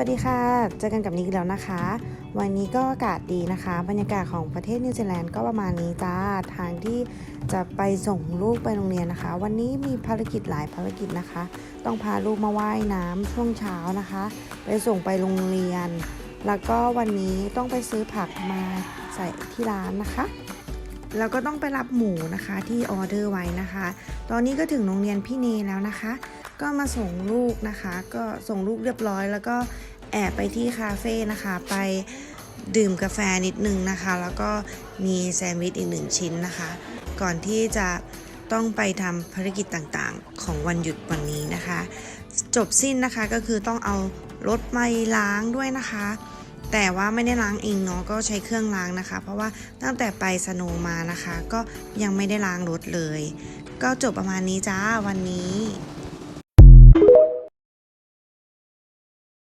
วัสดีค่ะ เจอกันกับนิกแล้วนะคะ วันนี้ก็อากาศดีนะคะ บรรยากาศของประเทศนิวซีแลนด์ก็ประมาณนี้จ้า ทางที่จะไปส่งลูกไปโรงเรียนนะคะ วันนี้มีภารกิจหลายภารกิจนะคะ ต้องพาลูกมาว่ายน้ำช่วงเช้านะคะ ไปส่งไปโรงเรียน แล้วก็วันนี้ต้องไปซื้อผักมาใส่ที่ร้านนะคะ แล้วก็ต้องไปรับหมูนะคะที่ออเดอร์ไว้นะคะ ตอนนี้ก็ถึงโรงเรียนพี่เนแล้วนะคะ ก็มาส่งลูกนะคะ ก็ส่งลูกเรียบร้อย แล้วก็แอบไปที่คาเฟ่นะคะ ไปดื่มกาแฟนิดนึงนะคะ แล้วก็มีแซนด์วิชอีกหนึ่งชิ้นนะคะ ก่อนที่จะต้องไปทำภารกิจต่างๆ ของวันหยุดวันนี้นะคะ จบสิ้นนะคะก็คือต้องเอารถมาล้างด้วยนะคะ แต่ว่าไม่ได้ล้างเองเนาะก็ใช้เครื่องล้างนะคะ เพราะว่าตั้งแต่ไปสโนมานะคะ ก็ยังไม่ได้ล้างรถเลย ก็จบประมาณนี้จ้าวันนี้